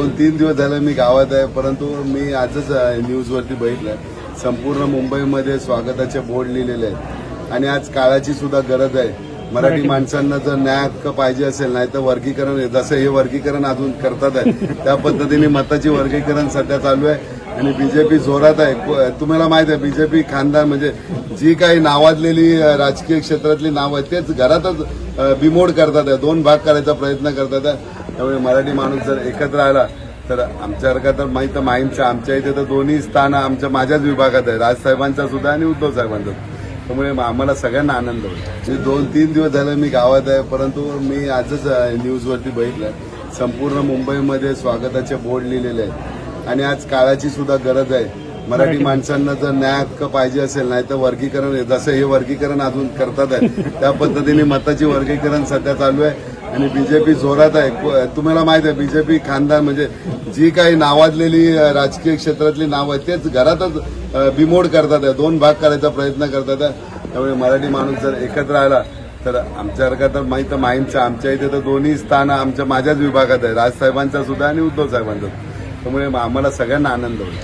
दोन तीन दिवस झाले मी गावात आहे परंतु मी आजच न्यूजवरती बघितलं संपूर्ण मुंबईमध्ये स्वागताचे बोर्ड लिहिलेले आहेत. आणि आज काळाची सुद्धा गरज आहे. मराठी माणसांना जर न्याय हक्क पाहिजे असेल नाही तर वर्गीकरण. जसं हे वर्गीकरण अजून करतात आहे त्या पद्धतीने मताची वर्गीकरण सध्या चालू आहे. आणि बीजेपी जोरात आहे. तुम्हाला माहीत आहे बीजेपी खानदान म्हणजे जी काही नावाजलेली राजकीय क्षेत्रातली नावं आहेत तेच घरातच बिमोड करतात दोन भाग करायचा प्रयत्न करतात त्यामुळे मराठी माणूस जर एकत्र आला तर आमच्यासारखा तर माहीत आहे, आमच्या इथे तर दोन्ही स्थान आमच्या माझ्याच विभागात आहे राजसाहेबांचा सुद्धा आणि उद्धव साहेबांचा. त्यामुळे आम्हाला सगळ्यांना आनंद होईल. मी दोन तीन दिवस झाले मी गावात आहे परंतु मी आजच न्यूजवरती बघितलं. संपूर्ण मुंबईमध्ये स्वागताचे बोर्ड लिहिलेले आहेत. आणि आज काळाची सुद्धा गरज आहे. मराठी माणसांना जर न्याय हक्क पाहिजे असेल नाही तर वर्गीकरण. जसं हे वर्गीकरण अजून करतात आहे त्या पद्धतीने मताची वर्गीकरण सध्या चालू आहे. आणि बीजेपी जोरात आहे. तुम्हाला माहीत आहे बीजेपी खानदान म्हणजे जी काही नावाजलेली राजकीय क्षेत्रातली नावं आहेत तेच घरातच बिमोड करतात आहे. दोन भाग करायचा प्रयत्न करतात आहे. त्यामुळे मराठी माणूस जर एकत्र आला तर आमच्यासारखा तर माहीत माहीमचं आमच्या इथे तर दोन्ही स्थान आमच्या माझ्याच विभागात आहे राजसाहेबांचा सुद्धा आणि उद्धव साहेबांचा. त्यामुळे आम्हाला सगळ्यांना आनंद होईल.